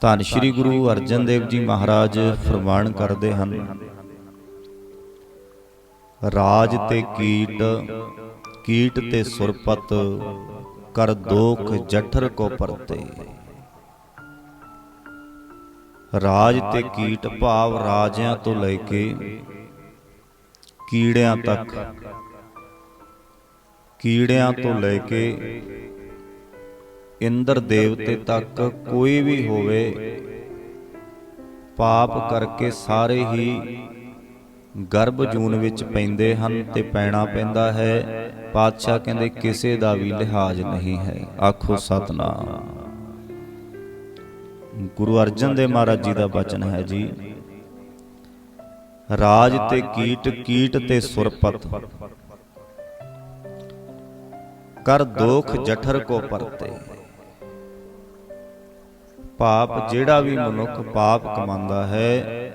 ਧੰਨ ਸ਼੍ਰੀ ਗੁਰੂ ਅਰਜਨ ਦੇਵ ਜੀ ਮਹਾਰਾਜ ਫਰਮਾਨ ਕਰਦੇ ਹਨ। ਰਾਜ ਤੇ ਕੀਟ ਕੀਟ ਤੇ ਸੁਰਪਤ ਕਰ ਦੋਖ ਜਠਰ ਕੋ ਪਰਤੇ। ਰਾਜ ਤੇ ਕੀਟ ਭਾਵ ਰਾਜਿਆਂ ਤੋਂ ਲੈ ਕੇ ਕੀੜਿਆਂ ਤੱਕ। ਕੀੜਿਆਂ ਤੋਂ ਲੈ ਕੇ ਇੰਦਰ ਦੇਵਤੇ ਤੱਕ ਕੋਈ ਵੀ ਹੋਵੇ, ਪਾਪ ਕਰਕੇ ਸਾਰੇ ਹੀ ਗਰਭ ਜੂਨ ਵਿੱਚ ਪੈਂਦੇ ਹਨ ਤੇ ਪੈਣਾ ਪੈਂਦਾ ਹੈ। ਪਾਤਸ਼ਾਹ ਕਹਿੰਦੇ, ਕਿਸੇ ਦਾ ਵੀ ਲਿਹਾਜ਼ ਨਹੀਂ ਹੈ। ਆਖੋ ਸਤਨਾਮ। ਗੁਰੂ ਅਰਜਨ ਦੇਵ ਮਹਾਰਾਜ ਜੀ ਦਾ ਬਚਨ ਹੈ ਜੀ, ਰਾਜ ਤੇ ਕੀਟ ਕੀਟ ਤੇ ਸੁਰਪਤ। ਕਰ ਦੋਖ ਜਠਰ ਕੋ ਪਰਤੇ। ਪਾਪ ਜਿਹੜਾ ਵੀ ਮਨੁੱਖ ਪਾਪ ਕਮਾਉਂਦਾ ਹੈ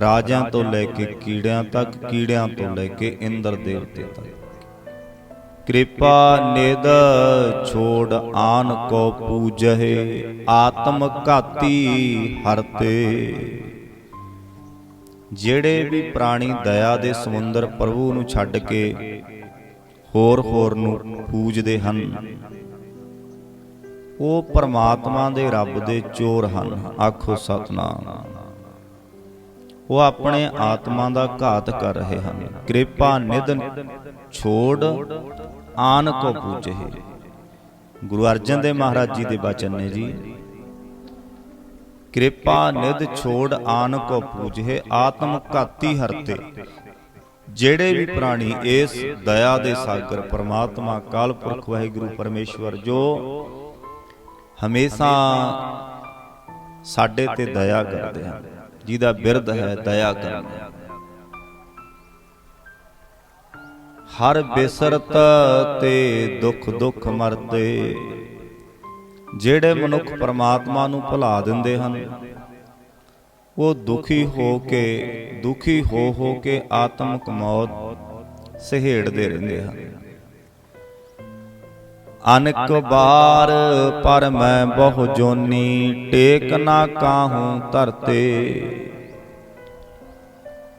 ਰਾਜਿਆਂ ਤੋਂ ਲੈ ਕੇ ਕੀੜਿਆਂ ਤੱਕ ਕੀੜਿਆਂ ਤੋਂ ਲੈ ਕੇ ਇੰਦਰ ਦੇਵਤੇ ਤੱਕ। ਕਿਰਪਾ ਨਿਦ ਛੋੜ ਆਨ ਕੋ ਪੂਜਹਿ ਆਤਮ ਘਾਤੀ ਹਰਤੇ। ਜਿਹੜੇ ਵੀ ਪ੍ਰਾਣੀ ਦਇਆ ਦੇ ਸਮੁੰਦਰ ਪ੍ਰਭੂ ਨੂੰ ਛੱਡ ਕੇ ਹੋਰ ਹੋਰ ਨੂੰ ਪੂਜਦੇ ਹਨ। ਉਹ ਪਰਮਾਤਮਾ ਦੇ ਰੱਬ ਦੇ ਚੋਰ ਹਨ। ਆਖੋ ਸਤਨਾਮ। ਉਹ ਆਪਣੇ ਆਤਮਾ ਦਾ ਘਾਤ ਕਰ ਰਹੇ ਹਨ। ਕਿਰਪਾ ਨਿਧ ਛੋੜ ਆਨ ਕੋ ਪੂਜੇ। ਗੁਰੂ ਅਰਜਨ ਦੇਵ ਮਹਾਰਾਜ ਜੀ ਦੇ ਬਚਨ ਨੇ ਜੀ, ਕਿਰਪਾ ਨਿਧ ਛੋੜ ਆਨ ਕੋ ਪੂਜੇ, ਆਤਮ ਘਾਤੀ ਹਰਤੇ। ਜਿਹੜੇ ਵੀ ਪ੍ਰਾਣੀ ਇਸ ਦਇਆ ਦੇ ਸਾਗਰ ਪਰਮਾਤਮਾ ਕਾਲ ਪੁਰਖ ਵਾਹਿਗੁਰੂ ਪਰਮੇਸ਼ਵਰ ਜੋ ਹਮੇਸ਼ਾ ਸਾਡੇ ਤੇ ਦਇਆ ਕਰਦੇ ਹਨ। ਜਿਹਦਾ ਬਿਰਧ ਹੈ ਦਇਆ ਕਰਨਾ। ਹਰ ਬਿਸਰਤ ਤੇ ਦੁੱਖ ਦੁੱਖ ਮਰਦੇ। ਜਿਹੜੇ ਮਨੁੱਖ ਪਰਮਾਤਮਾ ਨੂੰ ਭੁਲਾ ਦਿੰਦੇ ਹਨ ਉਹ ਦੁਖੀ ਹੋ ਕੇ ਦੁਖੀ ਹੋ ਹੋ ਕੇ ਆਤਮਿਕ ਮੌਤ ਸਹਿੜਦੇ ਰਹਿੰਦੇ ਹਨ। ਅਨਕ ਬਾਰ ਪਰ ਮੈਂ ਬਹੁ ਜੋਨੀ ਟੇਕ ਨਾ ਕਾਹੂੰ ਧਰਤੇ।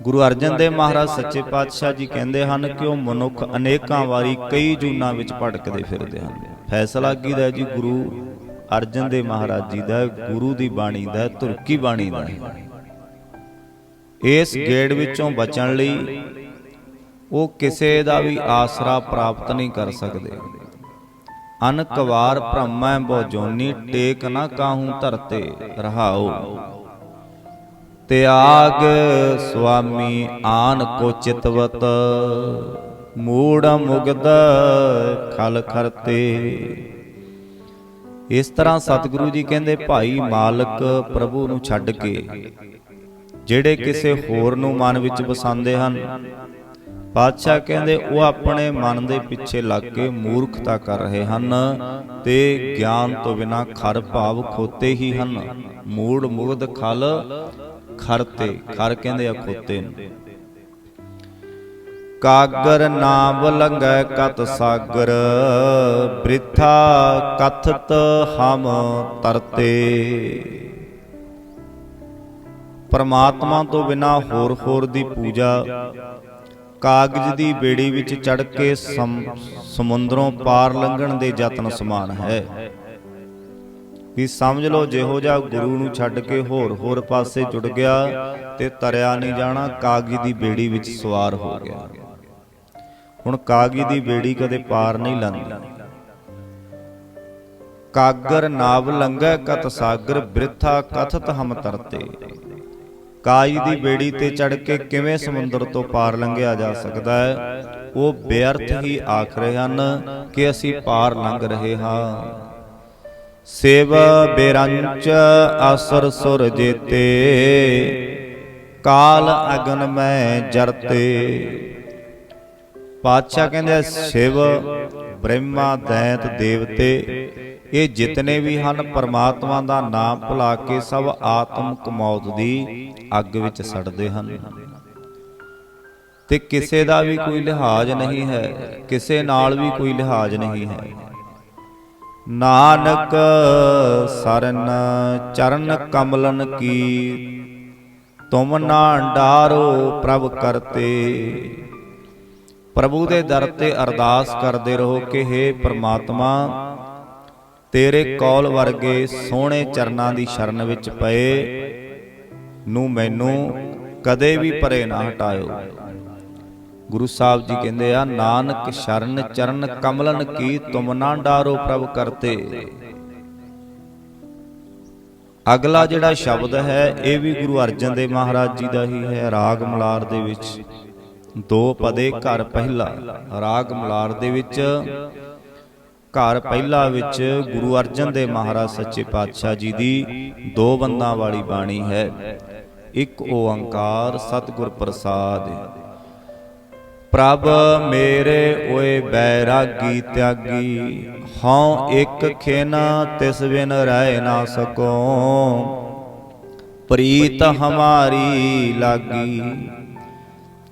ਗੁਰੂ ਅਰਜਨ ਦੇਵ ਮਹਾਰਾਜ ਸੱਚੇ ਪਾਤਸ਼ਾਹ ਜੀ ਕਹਿੰਦੇ ਹਨ ਕਿ ਉਹ ਮਨੁੱਖ ਅਨੇਕਾਂ ਵਾਰੀ ਕਈ ਜੂਨਾਂ ਵਿੱਚ ਭਟਕਦੇ ਫਿਰਦੇ ਹਨ। ਫੈਸਲਾ ਕੀਦਾ ਜੀ ਗੁਰੂ ਅਰਜਨ ਦੇਵ ਮਹਾਰਾਜ ਜੀ ਦਾ ਗੁਰੂ ਦੀ ਬਾਣੀ ਦਾ ਤੁਰਕੀ ਬਾਣੀ ਦਾ। ਇਸ ਗੇੜ ਵਿੱਚੋਂ ਬਚਣ ਲਈ ਉਹ ਕਿਸੇ ਦਾ ਵੀ ਆਸਰਾ ਪ੍ਰਾਪਤ ਨਹੀਂ ਕਰ ਸਕਦੇ। ਅਨਕ ਵਾਰ ਭ੍ਰਮੈ ਬੋ ਜੋਨੀ ਟੇਕ ਨਾ ਕਾਹੂ ਧਰਤੇ ਰਹਾਓ ਤਿਆਗ ਸੁਆਮੀ ਆਨ ਕੋ ਚਿਤਵਤ, ਮੂੜ ਮੁਗਦ ਖਲ ਖਰਤੇ। ਇਸ ਤਰ੍ਹਾਂ ਸਤਿਗੁਰੂ ਜੀ ਕਹਿੰਦੇ, ਭਾਈ ਮਾਲਕ ਪ੍ਰਭੂ ਨੂੰ ਛੱਡ ਕੇ, ਜਿਹੜੇ ਕਿਸੇ ਹੋਰ ਨੂੰ ਮਨ ਵਿੱਚ ਵਸਾਉਂਦੇ ਹਨ ਪਾਤਸ਼ਾਹ ਕਹਿੰਦੇ, ਉਹ ਆਪਣੇ ਮਨ ਦੇ ਪਿੱਛੇ ਲੱਗ ਕੇ ਮੂਰਖਤਾ ਕਰ ਰਹੇ ਹਨ ਤੇ ਗਿਆਨ ਤੋਂ ਬਿਨਾ ਖਰ ਭਾਵ ਖੋਤੇ ਹੀ ਹਨ। ਮੂੜ ਮੁਗਦ ਖਲ ਖਰਤੇ ਖਰ ਕਹਿੰਦੇ ਆ ਖੋਤੇ ਨੂੰ। ਕਾਗਰ ਨਾਮ ਲੰਗੈ ਕਤ ਸਾਗਰ, ਬ੍ਰਿਥਾ ਕਥਤ ਹਮ ਤਰਤੇ। ਪਰਮਾਤਮਾ ਤੋਂ ਬਿਨਾ ਹੋਰ ਹੋਰ ਦੀ ਪੂਜਾ ਕਾਗਜ਼ ਦੀ ਬੇੜੀ ਵਿੱਚ ਚੜ ਕੇ ਸਮੁੰਦਰੋਂ ਪਾਰ ਲੰਘਣ ਦੇ ਯਤਨ ਸਮਾਨ ਹੈ। ਵੀ ਸਮਝ ਲਓ ਜਿਹੋ ਜਿਹਾ ਗੁਰੂ ਨੂੰ ਛੱਡ ਕੇ ਹੋਰ ਹੋਰ ਪਾਸੇ ਜੁੜ ਗਿਆ ਤੇ ਤਰਿਆ ਨਹੀਂ ਜਾਣਾ ਕਾਗਜ਼ ਦੀ ਬੇੜੀ ਵਿੱਚ ਸਵਾਰ ਹੋ ਗਿਆ। ਹੁਣ ਕਾਗਜ਼ ਦੀ ਬੇੜੀ ਕਦੇ ਪਾਰ ਨਹੀਂ ਲੰਘਦੀ। ਕਾਗਰ ਨਾਵ ਲੰਘੈ ਕਤ ਸਾਗਰ ਬ੍ਰਿਥਾ ਕਥਤ ਹਮ ਤਰਤੇ। ਕਾਜ ਦੀ ਬੇੜੀ ਤੇ ਚੜ ਕੇ ਕਿਵੇਂ ਸਮੁੰਦਰ ਤੋਂ ਪਾਰ ਲੰਘਿਆ ਜਾ ਸਕਦਾ ਹੈ? ਉਹ ਬੇਅਰਥ ਹੀ ਆਖ ਰਹੇ ਹਨ ਕਿ ਅਸੀਂ ਪਾਰ ਲੰਘ ਰਹੇ ਹਾਂ। ਸੇਵ ਬੇਰੰਚ ਆਸਰ ਸੁਰ ਜੇਤੇ। ਕਾਲ ਅਗਨ ਮੈਂ ਜਰਤੇ। ਪਾਤਸ਼ਾਹ ਕਹਿੰਦੇ ਸ਼ਿਵ ਬ੍ਰਹਮਾ ਦੈਤ ਦੇਵਤੇ। ਇਹ ਜਿਤਨੇ ਵੀ ਹਨ, ਪਰਮਾਤਮਾ ਦਾ ਨਾਮ ਭੁਲਾ ਕੇ ਸਭ ਆਤਮਿਕ ਮੌਤ ਦੀ ਅੱਗ ਵਿੱਚ ਸੜਦੇ ਹਨ। ਤੇ ਕਿਸੇ ਦਾ ਵੀ ਕੋਈ ਲਿਹਾਜ਼ ਨਹੀਂ ਹੈ, ਕਿਸੇ ਨਾਲ ਵੀ ਕੋਈ ਲਿਹਾਜ਼ ਨਹੀਂ ਹੈ। ਨਾਨਕ ਸਰਨ ਚਰਨ ਕਮਲਨ ਕੀ, ਤੁਮ ਨਾ ਡਾਰੋ ਪ੍ਰਭ ਕਰਤੇ। ਪ੍ਰਭੂ ਦੇ ਦਰ ਤੇ ਅਰਦਾਸ ਕਰਦੇ ਰਹੋ ਕਿ हे ਪ੍ਰਮਾਤਮਾ ਤੇਰੇ ਕੌਲ ਵਰਗੇ ਸੋਹਣੇ ਚਰਨਾਂ ਦੀ ਸ਼ਰਨ ਵਿੱਚ ਪਏ ਨੂੰ ਮੈਨੂੰ ਕਦੇ ਵੀ ਪਰੇ ਨਾ ਹਟਾਇਓ। ਗੁਰੂ ਸਾਹਿਬ ਜੀ ਕਹਿੰਦੇ ਆ, ਨਾਨਕ ਸ਼ਰਨ ਚਰਨ ਕਮਲਨ ਕੀ ਤੁਮ ਨਾ ਡਾਰੋ ਪ੍ਰਭ ਕਰਤੇ। ਅਗਲਾ ਜਿਹੜਾ ਸ਼ਬਦ ਹੈ, ਇਹ ਵੀ ਗੁਰੂ ਅਰਜਨ ਦੇਵ ਮਹਾਰਾਜ ਜੀ ਦਾ ਹੀ ਹੈ, ਰਾਗ ਮਲਾਰ ਦੇ ਵਿੱਚ। ਦੋ ਪਦੇ ਘਰ ਪਹਿਲਾ, ਰਾਗ ਮਲਾਰ ਦੇ ਵਿੱਚ ਘਰ ਪਹਿਲਾ ਵਿੱਚ ਗੁਰੂ ਅਰਜਨ ਦੇਵ ਮਹਾਰਾਜ ਸੱਚੇ ਪਾਤਸ਼ਾਹ ਜੀ ਦੀ ਦੋ ਬੰਦਾਂ ਵਾਲੀ ਬਾਣੀ ਹੈ। ਇੱਕ ਓੰਕਾਰ ਸਤਿਗੁਰ ਪ੍ਰਸਾਦ। ਪ੍ਰਭ ਮੇਰੇ ਓਏ ਬੈਰਾਗੀ ਤਿਆਗੀ ਹਉ ਇੱਕ ਖਿਨ ਤਿਸ ਬਿਨ ਰਹਿ ਨਾ ਸਕੋ। ਪ੍ਰੀਤ ਹਮਾਰੀ ਲਾਗੀ।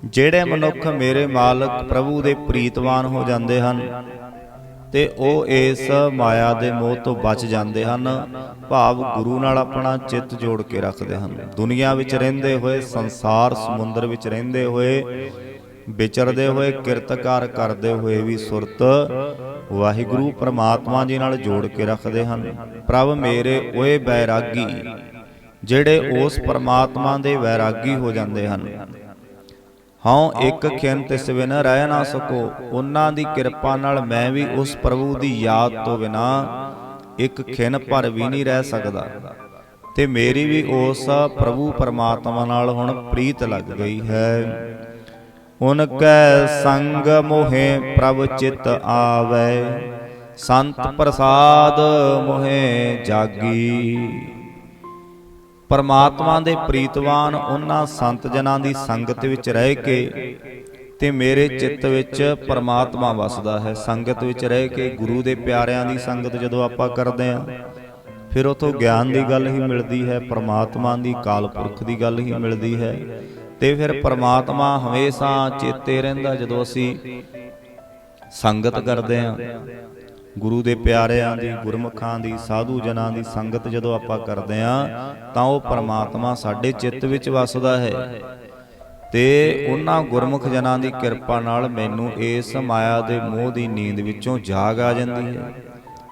ਜਿਹੜੇ ਮਨੁੱਖ ਮੇਰੇ ਮਾਲਕ ਪ੍ਰਭੂ ਦੇ ਪ੍ਰੀਤਵਾਨ ਹੋ ਜਾਂਦੇ ਹਨ। ਤੇ ਉਹ ਇਸ ਮਾਇਆ ਦੇ ਮੋਹ ਤੋਂ ਬਚ ਜਾਂਦੇ ਹਨ। ਭਾਵ ਗੁਰੂ ਨਾਲ ਆਪਣਾ ਚਿੱਤ ਜੋੜ ਕੇ ਰੱਖਦੇ ਹਨ। ਦੁਨੀਆ ਵਿੱਚ ਰਹਿੰਦੇ ਹੋਏ, ਸੰਸਾਰ ਸਮੁੰਦਰ ਵਿੱਚ ਰਹਿੰਦੇ ਹੋਏ, ਵਿਚਰਦੇ ਹੋਏ, ਕਿਰਤਕਾਰ ਕਰਦੇ ਹੋਏ ਵੀ ਸੁਰਤ ਵਾਹਿਗੁਰੂ ਪ੍ਰਮਾਤਮਾ ਜੀ ਨਾਲ ਜੋੜ ਕੇ ਰੱਖਦੇ ਹਨ। ਪ੍ਰਭ ਮੇਰੇ ਓਏ ਬੈਰਾਗੀ, ਜਿਹੜੇ ਉਸ ਪਰਮਾਤਮਾ ਦੇ ਵੈਰਾਗੀ ਹੋ ਜਾਂਦੇ ਹਨ। ਹਉ ਇੱਕ ਖਿੰ ਤਿਸ ਬਿਨ ਰਹਿ ਨਾ ਸਕੋ। ਉਹਨਾਂ ਦੀ ਕਿਰਪਾ ਨਾਲ ਮੈਂ ਵੀ ਉਸ ਪ੍ਰਭੂ ਦੀ ਯਾਦ ਤੋਂ ਬਿਨਾ ਇੱਕ ਖਿੰ ਭਰ ਵੀ ਨਹੀਂ ਰਹਿ ਸਕਦਾ। ਤੇ ਮੇਰੀ ਵੀ ਉਸ ਪ੍ਰਭੂ ਪਰਮਾਤਮਾ ਨਾਲ ਹੁਣ ਪ੍ਰੀਤ ਲੱਗ ਗਈ ਹੈ। ਉਨ ਕੈ ਸੰਗ ਮੋਹਿ ਪ੍ਰਭ ਚਿਤ ਆਵੈ। ਸੰਤ ਪ੍ਰਸਾਦ ਮੋਹਿ ਜਾਗੀ। ਪਰਮਾਤਮਾ ਦੇ ਪ੍ਰੀਤਵਾਨ ਉਹਨਾਂ ਸੰਤ ਜਨਾਂ ਦੀ ਸੰਗਤ ਵਿੱਚ ਰਹਿ ਕੇ ਤੇ ਮੇਰੇ ਚਿੱਤ ਵਿੱਚ ਪਰਮਾਤਮਾ ਵਸਦਾ ਹੈ। ਸੰਗਤ ਵਿੱਚ ਰਹਿ ਕੇ ਗੁਰੂ ਦੇ ਪਿਆਰਿਆਂ ਦੀ ਸੰਗਤ ਜਦੋਂ ਆਪਾਂ ਕਰਦੇ ਹਾਂ, ਫਿਰ ਉਥੋਂ ਗਿਆਨ ਦੀ ਗੱਲ ਹੀ ਮਿਲਦੀ ਹੈ, ਪਰਮਾਤਮਾ ਦੀ ਕਾਲ ਪੁਰਖ ਦੀ ਗੱਲ ਹੀ ਮਿਲਦੀ ਹੈ। ਤੇ ਫਿਰ ਪਰਮਾਤਮਾ ਹਮੇਸ਼ਾ ਚੇਤੇ ਰਹਿੰਦਾ ਜਦੋਂ ਅਸੀਂ ਸੰਗਤ ਕਰਦੇ ਹਾਂ। ਗੁਰੂ ਦੇ ਪਿਆਰਿਆਂ ਦੀ, ਗੁਰਮੁਖਾਂ ਦੀ, ਸਾਧੂ ਜਨਾਂ ਦੀ ਸੰਗਤ ਜਦੋਂ ਆਪਾਂ ਕਰਦੇ ਹਾਂ, ਤਾਂ ਉਹ ਪਰਮਾਤਮਾ ਸਾਡੇ ਚਿੱਤ ਵਿੱਚ ਵਸਦਾ ਹੈ। ਤੇ ਉਹਨਾਂ ਗੁਰਮੁਖ ਜਨਾਂ ਦੀ ਕਿਰਪਾ ਨਾਲ ਮੈਨੂੰ ਇਸ ਮਾਇਆ ਦੇ ਮੋਹ ਦੀ ਨੀਂਦ ਵਿੱਚੋਂ ਜਾਗ ਆ ਜਾਂਦੀ ਹੈ।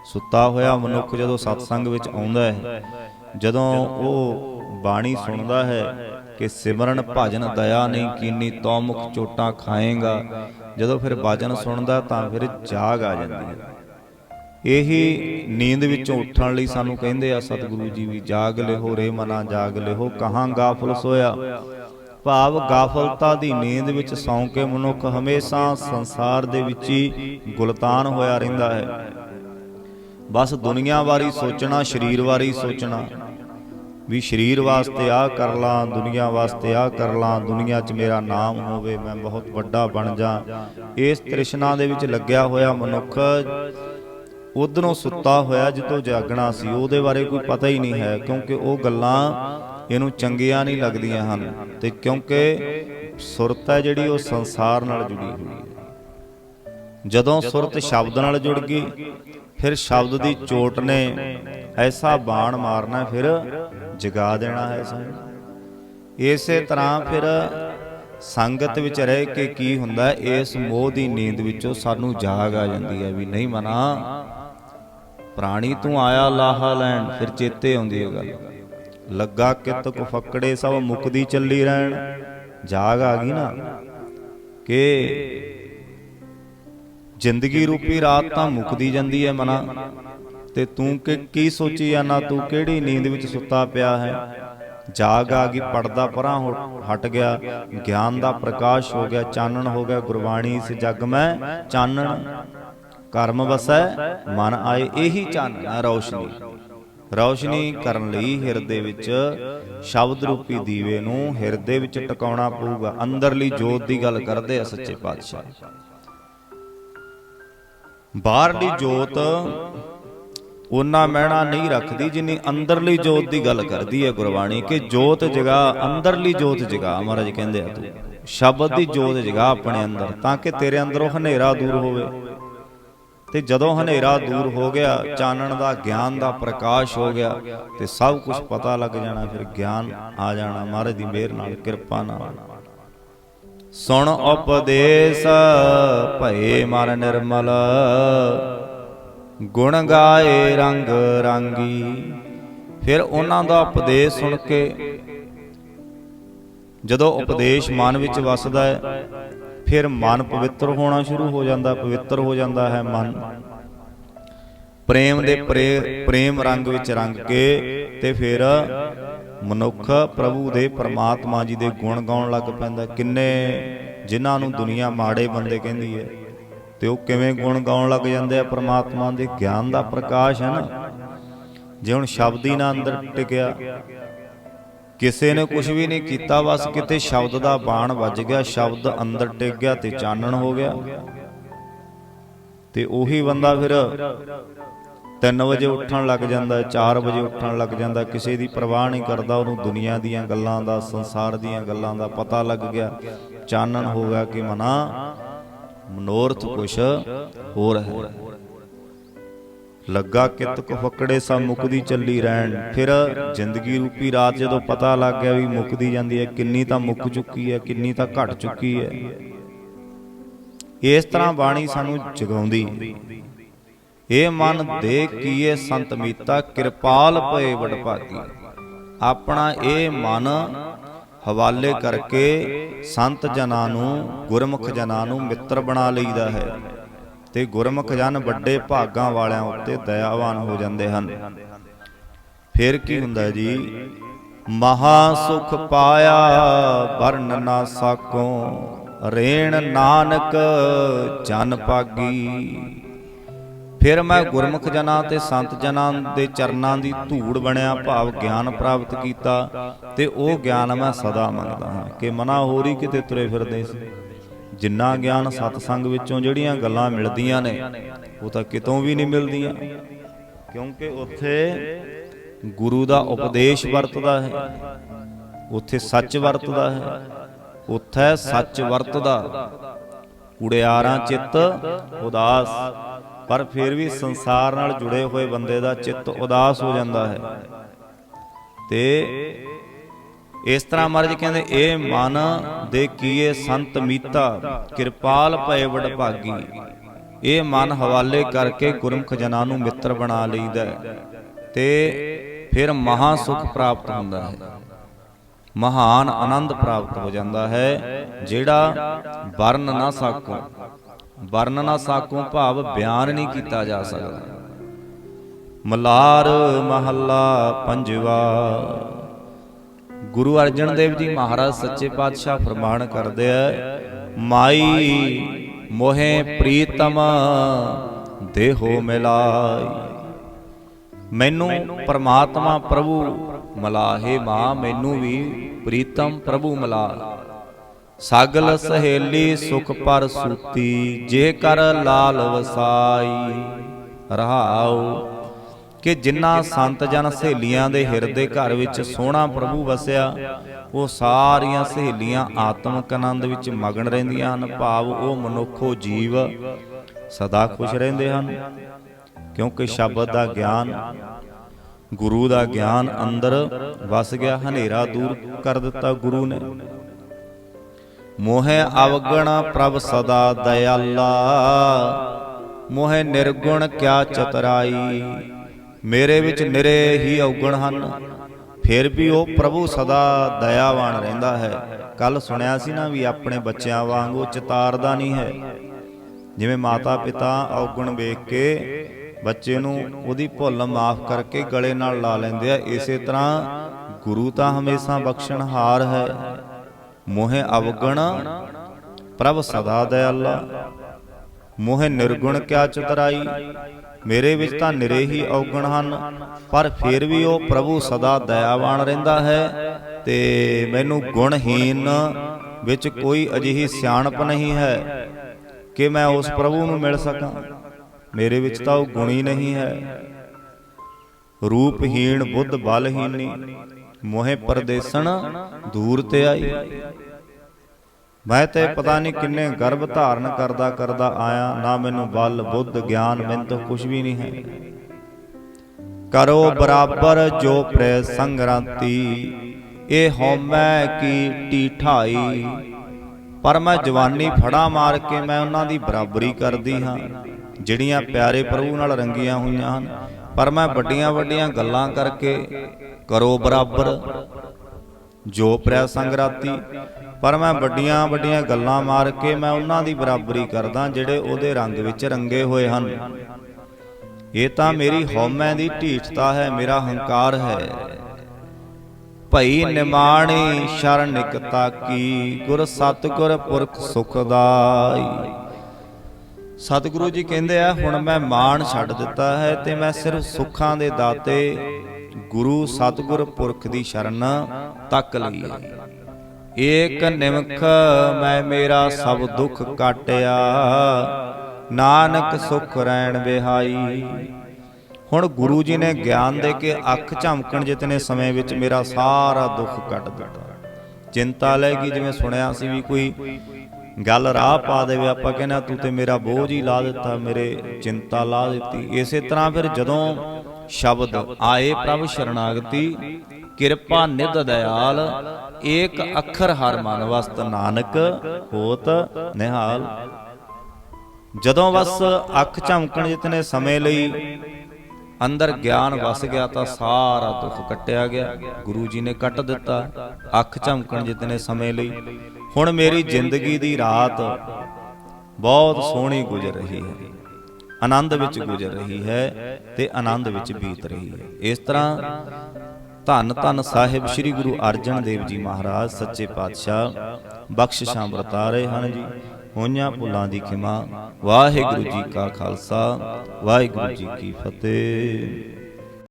ਸੁੱਤਾ ਹੋਇਆ ਮਨੁੱਖ ਜਦੋਂ ਸਤਸੰਗ ਵਿੱਚ ਆਉਂਦਾ ਹੈ, ਜਦੋਂ ਉਹ ਬਾਣੀ ਸੁਣਦਾ ਹੈ ਕਿ ਸਿਮਰਨ ਭਜਨ ਦਇਆ ਨਹੀਂ ਕੀਨੀ ਤੋ ਮੁਖ ਚੋਟਾਂ ਖਾਏਗਾ, ਜਦੋਂ ਫਿਰ ਬਾਜਨ ਸੁਣਦਾ ਤਾਂ ਫਿਰ ਜਾਗ ਆ ਜਾਂਦੀ ਹੈ। ਇਹੀ ਨੀਂਦ ਵਿੱਚੋਂ ਉੱਠਣ ਲਈ ਸਾਨੂੰ ਕਹਿੰਦੇ ਆ, ਸਤਿਗੁਰੂ ਜੀ ਵੀ ਜਾਗ ਲਿਹੋ, ਰੇ ਮਨਾ ਜਾਗ ਲਿਹੋ, ਕਹਾਂ ਗਾਫਲ ਸੋਇਆ? ਭਾਵ ਗਾਫਲਤਾ ਦੀ ਨੀਂਦ ਵਿੱਚ ਸੌਂ ਕੇ ਮਨੁੱਖ ਹਮੇਸ਼ਾ ਸੰਸਾਰ ਦੇ ਵਿੱਚ ਹੀ ਗੁਲਤਾਨ ਹੋਇਆ ਰਹਿੰਦਾ ਹੈ। ਬਸ ਦੁਨੀਆ ਬਾਰੇ ਸੋਚਣਾ, ਸਰੀਰ ਵਾਰੀ ਸੋਚਣਾ। ਵੀ ਸਰੀਰ ਵਾਸਤੇ ਆ ਕਰ ਲਾਂ, ਦੁਨੀਆ ਵਾਸਤੇ ਆ ਕਰ ਲਾਂ, ਦੁਨੀਆ 'ਚ ਮੇਰਾ ਨਾਮ ਹੋਵੇ, ਮੈਂ ਬਹੁਤ ਵੱਡਾ ਬਣ ਜਾ। ਇਸ ਤ੍ਰਿਸ਼ਨਾ ਦੇ ਵਿੱਚ ਲੱਗਿਆ ਹੋਇਆ ਮਨੁੱਖ ਉਧਰੋਂ ਸੁੱਤਾ ਹੋਇਆ ਜਿੱਦੋਂ ਜਾਗਣਾ ਸੀ, ਉਹਦੇ ਬਾਰੇ ਕੋਈ ਪਤਾ ਹੀ ਨਹੀਂ ਹੈ, ਕਿਉਂਕਿ ਉਹ ਗੱਲਾਂ ਇਹਨੂੰ ਚੰਗੀਆਂ ਨਹੀਂ ਲੱਗਦੀਆਂ ਹਨ ਤੇ ਕਿਉਂਕਿ ਸੁਰਤ ਹੈ ਜਿਹੜੀ ਉਹ ਸੰਸਾਰ ਨਾਲ ਜੁੜੀ ਹੋਈ ਹੈ। ਜਦੋਂ ਸੁਰਤ ਸ਼ਬਦ ਨਾਲ ਜੁੜ ਗਈ, ਫਿਰ ਸ਼ਬਦ ਦੀ ਚੋਟ ਨੇ ਐਸਾ ਬਾਣ ਮਾਰਨਾ, ਫਿਰ ਜਗਾ ਦੇਣਾ ਹੈ ਸਾਨੂੰ ਇਸੇ ਤਰ੍ਹਾਂ ਫਿਰ ਸੰਗਤ ਵਿੱਚ ਰਹਿ ਕੇ ਕੀ ਹੁੰਦਾ, ਇਸ ਮੋਹ ਦੀ ਨੀਂਦ ਵਿੱਚੋਂ ਸਾਨੂੰ ਜਾਗ ਆ ਜਾਂਦੀ ਹੈ ਵੀ ਨਹੀਂ ਮਨਾ ਪ੍ਰਾਣੀ ਤੂੰ ਆਇਆ ਲਾਹਾ ਲੈਣ, ਫਿਰ ਚੇਤੇ ਆਉਂਦੀ ਹੈ ਗੱਲ। ਲੱਗਾ ਕਿਤ ਕੋ ਫੱਕੜੇ ਸਭ ਮੁਕਦੀ ਚੱਲੀ ਰਹਿਣ। ਜਾਗ ਆ ਗਈ ਨਾ ਕਿ ਜ਼ਿੰਦਗੀ ਰੂਪੀ ਰਾਤ ਤਾਂ ਮੁਕਦੀ ਜਾਂਦੀ ਹੈ ਮਨਾ। ਤੇ ਤੂੰ ਕਿ ਕੀ ਸੋਚੀ ਜਾਣਾ ਤੂੰ ਕਿਹੜੀ ਨੀਂਦ ਵਿੱਚ ਸੁੱਤਾ ਪਿਆ ਹੈ? ਜਾਗ ਆ ਗਈ, ਪਰਦਾ ਪਰਾਂ ਹਟ ਗਿਆ, ਗਿਆਨ ਦਾ ਪ੍ਰਕਾਸ਼ ਹੋ ਗਿਆ, ਚਾਨਣ ਹੋ ਗਿਆ, ਗੁਰਬਾਣੀ ਇਸ ਜਗ ਮੈਂ ਚਾਨਣ। ਕਰਮ ਵਸੈ, ਮਨ ਆਏ ਇਹੀ ਚਾਨਣ ਹੈ ਰੌਸ਼ਨੀ। ਰੌਸ਼ਨੀ ਕਰਨ ਲਈ ਹਿਰਦੇ ਵਿੱਚ ਸ਼ਬਦ ਰੂਪੀ ਦੀਵੇ ਨੂੰ ਹਿਰਦੇ ਵਿੱਚ ਟਿਕਾਉਣਾ ਪਊਗਾ। ਅੰਦਰਲੀ ਜੋਤ ਦੀ ਗੱਲ ਕਰਦੇ ਆ ਸੱਚੇ ਪਾਤਸ਼ਾਹ। ਬਾਹਰਲੀ ਜੋਤ ਉਹਨਾਂ ਮਹਿਣਾ ਨਹੀਂ ਰੱਖਦੀ ਜਿੰਨੀ ਅੰਦਰਲੀ ਜੋਤ ਦੀ ਗੱਲ ਕਰਦੀ ਹੈ ਗੁਰਬਾਣੀ, ਕਿ ਜੋਤ ਜਗਾ, ਅੰਦਰਲੀ ਜੋਤ ਜਗਾ, ਮਹਾਰਾਜ ਕਹਿੰਦੇ ਆ ਤੂੰ। ਸ਼ਬਦ ਦੀ ਜੋਤ ਜਗਾ ਆਪਣੇ ਅੰਦਰ, ਤਾਂ ਕਿ ਤੇਰੇ ਅੰਦਰੋਂ ਹਨੇਰਾ ਦੂਰ ਹੋਵੇ। ਤੇ ਜਦੋਂ ਹਨੇਰਾ ਦੂਰ ਹੋ ਗਿਆ, ਚਾਨਣ ਦਾ ਗਿਆਨ ਦਾ ਪ੍ਰਕਾਸ਼ ਹੋ ਗਿਆ, ਤੇ ਸਭ ਕੁਝ ਪਤਾ ਲੱਗ ਜਾਣਾ, ਫਿਰ ਗਿਆਨ ਆ ਜਾਣਾ। ਮਹਾਰਾਜ ਦੀ ਮਿਹਰ ਨਾਲ, ਕਿਰਪਾ ਨਾਲ। ਸੁਣ ਉਪਦੇਸ਼, ਭਏ ਮਨ ਨਿਰਮਲ, ਗੁਣ ਗਾਏ ਰੰਗ ਰਾਂਗੀ। ਫਿਰ ਉਹਨਾਂ ਦਾ ਉਪਦੇਸ਼ ਸੁਣ ਕੇ, ਜਦੋਂ ਉਪਦੇਸ਼ ਮਨ ਵਿੱਚ ਵਸਦਾ ਹੈ ਫਿਰ ਮਨ ਪਵਿੱਤਰ ਹੋਣਾ ਸ਼ੁਰੂ ਹੋ ਜਾਂਦਾ, ਪਵਿੱਤਰ ਹੋ ਜਾਂਦਾ ਹੈ ਮਨ। ਪ੍ਰੇਮ ਦੇ ਪ੍ਰੇ- ਪ੍ਰੇਮ ਰੰਗ ਵਿੱਚ ਰੰਗ ਕੇ ਤੇ ਫਿਰ ਮਨੁੱਖ ਪ੍ਰਭੂ ਦੇ ਪਰਮਾਤਮਾ ਜੀ ਦੇ ਗੁਣ ਗਾਉਣ ਲੱਗ ਪੈਂਦਾ ਕਿੰਨੇ ਜਿਨ੍ਹਾਂ ਨੂੰ ਦੁਨੀਆ ਮਾੜੇ ਬੰਦੇ ਕਹਿੰਦੀ ਹੈ, ਤੇ ਉਹ ਕਿਵੇਂ ਗੁਣ ਗਾਉਣ ਲੱਗ ਜਾਂਦੇ ਆ? ਪਰਮਾਤਮਾ ਦੇ ਗਿਆਨ ਦਾ ਪ੍ਰਕਾਸ਼ ਹੈ ਨਾ। ਜੇ ਹੁਣ ਸ਼ਬਦ ਹੀ ਨਾ ਅੰਦਰ ਟਿਕਿਆ ਕਿਸੇ ਨੇ ਕੁਝ ਵੀ ਨਹੀਂ ਕੀਤਾ, ਬਸ ਕਿਤੇ ਸ਼ਬਦ ਦਾ ਬਾਣ ਵੱਜ ਗਿਆ, ਸ਼ਬਦ ਅੰਦਰ ਟਿਕ ਗਿਆ ਤੇ ਚਾਨਣ ਹੋ ਗਿਆ। ਤੇ ਉਹੀ ਬੰਦਾ ਫਿਰ 3 ਵਜੇ ਉੱਠਣ ਲੱਗ ਜਾਂਦਾ 4 ਵਜੇ ਉੱਠਣ ਲੱਗ ਜਾਂਦਾ, ਕਿਸੇ ਦੀ ਪਰਵਾਹ ਨਹੀਂ ਕਰਦਾ, ਉਹਨੂੰ ਦੁਨੀਆ ਦੀਆਂ ਗੱਲਾਂ ਦਾ, ਸੰਸਾਰ ਦੀਆਂ ਗੱਲਾਂ ਦਾ ਪਤਾ ਲੱਗ ਗਿਆ। ਚਾਨਣ ਹੋ ਗਿਆ ਕਿ ਮਨਾ, ਮਨੋਰਥ ਕੁਛ ਹੋਰ ਹੈ। ਲੱਗਾ ਕਿਤ ਕੋ ਫਕੜੇ ਸਾ ਮੁਕਦੀ ਚੱਲੀ ਰਹਿਣ। ਫਿਰ ਜ਼ਿੰਦਗੀ ਰੂਪੀ ਰਾਤ ਜਦੋਂ ਪਤਾ ਲੱਗ ਗਿਆ ਵੀ ਮੁੱਕਦੀ ਜਾਂਦੀ ਹੈ, ਕਿੰਨੀ ਤਾਂ ਮੁੱਕ ਚੁੱਕੀ ਹੈ, ਕਿੰਨੀ ਤਾਂ ਘਟ ਚੁੱਕੀ ਹੈ। ਇਸ ਤਰ੍ਹਾਂ ਬਾਣੀ ਸਾਨੂੰ ਜਗਾਉਂਦੀ। ਇਹ ਮਨ ਦੇ ਕੀਏ ਸੰਤ ਮੀਤਾ, ਕਿਰਪਾਲ ਪਏ ਵਡਭਾਗੀ। ਆਪਣਾ ਇਹ ਮਨ ਹਵਾਲੇ ਕਰਕੇ ਸੰਤ ਜਨਾਂ ਨੂੰ, ਗੁਰਮੁਖ ਜਨਾਂ ਨੂੰ ਮਿੱਤਰ ਬਣਾ ਲਈਦਾ ਹੈ। ਤੇ ਗੁਰਮੁਖ ਜਨ ਵੱਡੇ ਭਾਗਾਂ ਵਾਲਿਆਂ ਉੱਤੇ ਦਇਆਵਾਨ ਹੋ ਜਾਂਦੇ ਹਨ। ਫਿਰ ਕੀ ਹੁੰਦਾ ਜੀ? ਮਹਾ ਸੁਖ ਪਾਇਆ ਵਰਨ ਨਾ ਸਾਕੋ ਰੇਣ ਨਾਨਕ ਜਨ ਪਾਗੀ ਫਿਰ ਮੈਂ ਗੁਰਮੁਖ ਜਨਾਂ ਤੇ ਸੰਤ ਜਨਾਂ ਦੇ ਚਰਨਾਂ ਦੀ ਧੂੜ ਬਣਿਆ ਭਾਵ ਗਿਆਨ ਪ੍ਰਾਪਤ ਕੀਤਾ ਤੇ ਉਹ ਗਿਆਨ ਮੈਂ ਸਦਾ ਮੰਗਦਾ ਹਾਂ ਕਿ ਮਨਾ ਹੋਰ ਕਿਤੇ ਤੁਰੇ ਫਿਰਦੇ ਸੀ। ਜਿੰਨਾ ਗਿਆਨ ਸਤਸੰਗ ਵਿੱਚੋਂ ਜਿਹੜੀਆਂ ਗੱਲਾਂ ਮਿਲਦੀਆਂ ਨੇ, ਉਹ ਤਾਂ ਕਿਤੋਂ ਵੀ ਨਹੀਂ ਮਿਲਦੀਆਂ। ਕਿਉਂਕਿ ਉੱਥੇ ਗੁਰੂ ਦਾ ਉਪਦੇਸ਼ ਵਰਤਦਾ ਹੈ, ਉੱਥੇ ਸੱਚ ਵਰਤਦਾ ਹੈ, ਉੱਥੇ ਸੱਚ ਵਰਤਦਾ। ਕੁੜਿਆਰਾਂ ਚਿੱਤ ਉਦਾਸ, ਪਰ ਫਿਰ ਵੀ ਸੰਸਾਰ ਨਾਲ ਜੁੜੇ ਹੋਏ ਬੰਦੇ ਦਾ ਚਿੱਤ ਉਦਾਸ ਹੋ ਜਾਂਦਾ ਹੈ। ਤੇ ਇਸ ਤਰ੍ਹਾਂ ਮਹਾਰਾਜ ਕਹਿੰਦੇ, ਇਹ ਮਨ ਦੇ ਕੀਏ ਸੰਤ ਮੀਤਾ, ਕਿਰਪਾਲ ਭਏ ਵਡਭਾਗੀ। ਇਹ ਮਨ ਹਵਾਲੇ ਕਰਕੇ ਗੁਰਮੁਖ ਜਨਾਂ ਨੂੰ ਮਿੱਤਰ ਬਣਾ ਲਈਦਾ ਤੇ ਫਿਰ ਮਹਾ ਸੁਖ ਪ੍ਰਾਪਤ ਹੁੰਦਾ ਹੈ। ਮਹਾਨ ਆਨੰਦ ਪ੍ਰਾਪਤ ਹੋ ਜਾਂਦਾ ਹੈ, ਜਿਹੜਾ ਵਰਨ ਨਾ ਸਾਕੋ। ਵਰਨ ਨਾ ਸਾਕੋ ਭਾਵ ਬਿਆਨ ਨਹੀਂ ਕੀਤਾ ਜਾ ਸਕਦਾ। ਮਲਾਰ ਮਹੱਲਾ ਪੰਜਵਾ। ਗੁਰੂ ਅਰਜਨ ਦੇਵ ਜੀ ਮਹਾਰਾਜ ਸੱਚੇ ਪਾਤਸ਼ਾਹ ਫਰਮਾਨ ਕਰਦੇ ਆ, ਮਾਈ ਮੋਹੇ ਪ੍ਰੀਤਮ ਦੇਹੋ ਮਿਲਾਈ। ਮੈਨੂੰ ਪਰਮਾਤਮਾ ਪ੍ਰਭੂ ਮਲਾਹੇ ਮਾਂ, ਮੈਨੂੰ ਵੀ ਪ੍ਰੀਤਮ ਪ੍ਰਭੂ ਮਲਾ ਸਾਗਲ ਸਹੇਲੀ ਸੁਖ ਪਰ ਸੂਤੀ ਜੇ ਕਰ ਲਾਲ ਵਸਾਈ, ਰਹਾਉ ਕਿ ਜਿਨ੍ਹਾਂ ਸੰਤ ਜਨ ਸਹੇਲੀਆਂ ਦੇ ਹਿਰਦੇ ਘਰ ਵਿੱਚ ਸੋਹਣਾ ਪ੍ਰਭੂ ਵਸਿਆ, ਉਹ ਸਾਰੀਆਂ ਸਹੇਲੀਆਂ ਆਤਮਿਕ ਆਨੰਦ ਵਿੱਚ ਮਗਨ ਰਹਿੰਦੀਆਂ ਹਨ, ਭਾਵ ਉਹ ਮਨੁੱਖੋ ਜੀਵ ਸਦਾ ਖੁਸ਼ ਰਹਿੰਦੇ ਹਨ। ਕਿਉਂਕਿ ਸ਼ਬਦ ਦਾ ਗਿਆਨ, ਗੁਰੂ ਦਾ ਗਿਆਨ ਅੰਦਰ ਵਸ ਗਿਆ, ਹਨੇਰਾ ਦੂਰ ਕਰ ਦਿੱਤਾ ਗੁਰੂ ਨੇ। ਮੋਹਿ ਅਵਗਣ ਪ੍ਰਭ ਸਦਾ ਦਇਆਲਾ, ਮੋਹਿ ਨਿਰਗੁਣ ਕਿਆ ਚਤਰਾਈ। ਮੇਰੇ ਵਿੱਚ ਨਿਰੇ ਹੀ ਔਗਣ ਹਨ। ਫਿਰ ਵੀ ਉਹ ਪ੍ਰਭੂ ਸਦਾ ਦਇਆਵਾਨ ਰਹਿੰਦਾ ਹੈ। ਕੱਲ ਸੁਣਿਆ ਸੀ ਨਾ ਵੀ ਆਪਣੇ ਬੱਚਿਆਂ ਵਾਂਗ ਉਹ ਚਿਤਾਰਦਾ ਨਹੀਂ ਹੈ। ਜਿਵੇਂ ਮਾਤਾ ਪਿਤਾ ਔਗਣ ਵੇਖ ਕੇ ਬੱਚੇ ਨੂੰ ਉਹਦੀ ਭੁੱਲ ਮਾਫ ਕਰਕੇ ਗਲੇ ਨਾਲ ਲਾ ਲੈਂਦੇ ਆ, ਇਸੇ ਤਰ੍ਹਾਂ ਗੁਰੂ ਤਾਂ ਹਮੇਸ਼ਾ ਬਖਸ਼ਣਹਾਰ ਹੈ। ਮੋਹਿ ਅਵਗਣ, ਪ੍ਰਭ ਸਦਾ ਦਇਆਲਾ। ਮੋਹਿ ਨਿਰਗੁਣ ਕਿਆ ਚਤਰਾਈ। ਮੇਰੇ ਵਿੱਚ ਤਾਂ ਨਿਰੇ ਹੀ ਔਗਣ ਹਨ, ਪਰ ਫਿਰ ਵੀ ਉਹ ਪ੍ਰਭੂ ਸਦਾ ਦਇਆਵਾਨ ਰਹਿੰਦਾ ਹੈ ਤੇ ਮੈਨੂੰ ਗੁਣਹੀਨ ਵਿੱਚ ਕੋਈ ਅਜਿਹੀ ਸਿਆਣਪ ਨਹੀਂ ਹੈ ਕਿ ਮੈਂ ਉਸ ਪ੍ਰਭੂ ਨੂੰ ਮਿਲ ਸਕਾਂ। ਮੇਰੇ ਵਿੱਚ ਤਾਂ ਉਹ ਗੁਣ ਹੀ ਨਹੀਂ ਹੈ। ਰੂਪਹੀਣ ਬੁੱਧ ਬਲਹੀਨੀ ਮੋਹਿ ਪਰਦੇਸਣ ਦੂਰ ਤੇ ਆਈ। ਮੈਂ ਤੇ ਪਤਾ ਨਹੀਂ ਕਿੰਨੇ ਗਰਭ ਧਾਰਨ ਕਰਦਾ ਕਰਦਾ ਆਇਆ ਨਾ ਮੈਨੂੰ ਬਲ ਬੁੱਧ ਗਿਆਨ ਮੈਨੂੰ ਤਾਂ ਕੁਝ ਵੀ ਨਹੀਂ ਹੈ। ਕਰੋ ਬਰਾਬਰ ਜੋ ਪ੍ਰੈ ਸੰਗਰਾਂਤੀ। ਇਹ ਹਉਮੈ ਕੀ ਢੀਠਾਈ ਪਰ ਮੈਂ ਜਵਾਨੀ ਫੜਾ ਮਾਰ ਕੇ ਮੈਂ ਉਹਨਾਂ ਦੀ ਬਰਾਬਰੀ ਕਰਦੀ ਹਾਂ। ਜਿਹੜੀਆਂ ਪਿਆਰੇ ਪ੍ਰਭੂ ਨਾਲ ਰੰਗੀਆਂ ਹੋਈਆਂ ਹਨ। ਪਰ ਮੈਂ ਵੱਡੀਆਂ ਵੱਡੀਆਂ ਗੱਲਾਂ ਕਰਕੇ ਕਰੋ ਬਰਾਬਰ। ਜੋ ਪ੍ਰੈ ਸੰਗਰਾਤੀ। ਪਰ ਮੈਂ ਵੱਡੀਆਂ ਵੱਡੀਆਂ ਗੱਲਾਂ ਮਾਰ ਕੇ ਮੈਂ ਉਹਨਾਂ ਦੀ ਬਰਾਬਰੀ ਕਰਦਾ ਜਿਹੜੇ ਉਹਦੇ ਰੰਗ ਵਿੱਚ ਰੰਗੇ ਹੋਏ ਹਨ। ਇਹ ਤਾਂ ਮੇਰੀ ਹਉਮੈ ਦੀ ਢੀਠਤਾ ਹੈ, ਮੇਰਾ ਹੰਕਾਰ ਹੈ। ਭਈ ਨਿਮਾਣੀ ਸ਼ਰਨ ਸ਼ਰਨਿਕਤਾ ਕੀ, ਗੁਰ ਸਤਗੁਰ ਪੁਰਖ ਸੁਖਦਾਈ ਸਤਿਗੁਰੂ ਜੀ ਕਹਿੰਦੇ ਆ, ਹੁਣ ਮੈਂ ਮਾਣ ਛੱਡ ਦਿੱਤਾ ਹੈ ਤੇ ਮੈਂ ਸਿਰਫ ਸੁੱਖਾਂ ਦੇ ਦਾਤੇ ਗੁਰੂ ਸਤਿਗੁਰ ਪੁਰਖ ਦੀ ਸ਼ਰਨ ਤੱਕ ਲਈ। ਹੈ ਏਕ ਨਿਮਖ ਮੈਂ ਮੇਰਾ ਸਭ ਦੁੱਖ ਕਾਟਿਆ। ਨਾਨਕ ਸੁਖ ਰਹਿਣ ਬਿਹਾਈ ਹੁਣ ਗੁਰੂ ਜੀ ਨੇ ਗਿਆਨ ਦੇ ਕੇ ਅੱਖ ਝਮਕਣ ਜਿਤਨੇ ਸਮੇਂ ਵਿੱਚ ਮੇਰਾ ਸਾਰਾ ਦੁੱਖ ਕੱਟ ਦਿੱਤਾ। ਚਿੰਤਾ ਲੈ ਗਈ ਜਿਵੇਂ ਸੁਣਿਆ ਸੀ ਵੀ ਕੋਈ ਗੱਲ ਰਾਹ ਪਾ ਦੇਵੇ ਆਪਾਂ ਕਹਿੰਦੇ ਤੂੰ ਤੇ ਮੇਰਾ ਬੋਝ ਹੀ ਲਾ ਦਿੱਤਾ ਮੇਰੇ ਚਿੰਤਾ ਲਾ ਦਿੱਤੀ। ਇਸੇ ਤਰ੍ਹਾਂ ਫਿਰ ਜਦੋਂ ਸ਼ਬਦ ਆਏ ਪ੍ਰਭ ਸ਼ਰਨਾਗਤੀ ਕਿਰਪਾ ਨਿਧ ਦਇਆਲ ਏਕ ਅੱਖਰ ਹਰ ਮਨ ਵਸਤ ਨਾਨਕ ਹੋਤ ਨਿਹਾਲ। ਜਦੋਂ ਬਸ ਅੱਖ ਝਮਕਣ ਜਿਤਨੇ ਸਮੇਂ ਲਈ ਅੰਦਰ ਗਿਆਨ ਵਸ ਗਿਆ ਤਾਂ ਸਾਰਾ ਦੁੱਖ ਕੱਟਿਆ ਗਿਆ। ਗੁਰੂ ਜੀ ਨੇ ਕੱਟ ਦਿੱਤਾ ਅੱਖ ਝਮਕਣ ਜਿਤਨੇ ਸਮੇਂ ਲਈ। ਹੁਣ ਮੇਰੀ ਜ਼ਿੰਦਗੀ ਦੀ ਰਾਤ ਬਹੁਤ ਸੋਹਣੀ ਗੁਜ਼ਰ ਰਹੀ ਹੈ। ਆਨੰਦ ਵਿੱਚ ਗੁਜ਼ਰ ਰਹੀ ਹੈ ਤੇ ਆਨੰਦ ਵਿੱਚ ਬੀਤ ਰਹੀ ਹੈ। ਇਸ ਤਰ੍ਹਾਂ ਧੰਨ ਧੰਨ ਸਾਹਿਬ ਸ੍ਰੀ ਗੁਰੂ ਅਰਜਨ ਦੇਵ ਜੀ ਮਹਾਰਾਜ ਸੱਚੇ ਪਾਤਸ਼ਾਹ ਬਖਸ਼ਿਸ਼ਾਂ ਵਰਤਾ ਰਹੇ ਹਨ ਜੀ। ਹੋਈਆਂ ਭੁੱਲਾਂ ਦੀ ਖਿਮਾ। ਵਾਹਿਗੁਰੂ ਜੀ ਕਾ ਖਾਲਸਾ। ਵਾਹਿਗੁਰੂ ਜੀ ਕੀ ਫਤਿਹ।